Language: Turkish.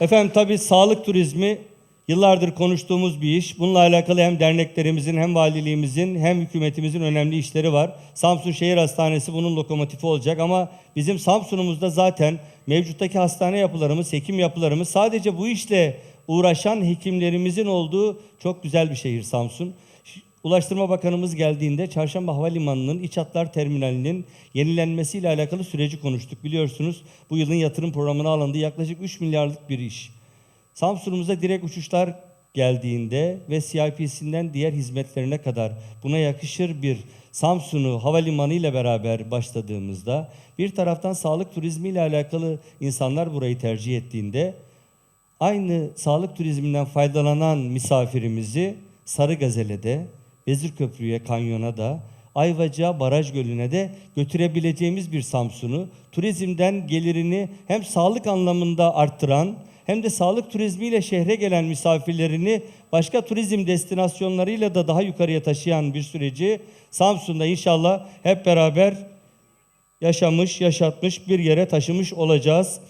Efendim tabii sağlık turizmi yıllardır konuştuğumuz bir iş. Bununla alakalı hem derneklerimizin hem valiliğimizin hem hükümetimizin önemli işleri var. Samsun Şehir Hastanesi bunun lokomotifi olacak ama bizim Samsun'umuzda zaten mevcuttaki hastane yapılarımız, hekim yapılarımız sadece bu işle uğraşan hekimlerimizin olduğu çok güzel bir şehir Samsun. Ulaştırma Bakanımız geldiğinde Çarşamba Havalimanı'nın iç hatlar terminalinin yenilenmesiyle alakalı süreci konuştuk. Biliyorsunuz bu yılın yatırım programına alındığı yaklaşık 3 milyarlık bir iş. Samsun'umuza direkt uçuşlar geldiğinde ve CIP'sinden diğer hizmetlerine kadar buna yakışır bir Samsun'u havalimanı ile beraber başladığımızda bir taraftan sağlık turizmi ile alakalı insanlar burayı tercih ettiğinde aynı sağlık turizminden faydalanan misafirimizi Sarıgazel'e Vezir Köprü'ye, Kanyon'a da Ayvacık'a, Baraj Gölü'ne de götürebileceğimiz bir Samsun'u turizmden gelirini hem sağlık anlamında arttıran hem de sağlık turizmiyle şehre gelen misafirlerini başka turizm destinasyonlarıyla da daha yukarıya taşıyan bir süreci Samsun'da inşallah hep beraber yaşamış, yaşatmış bir yere taşımış olacağız.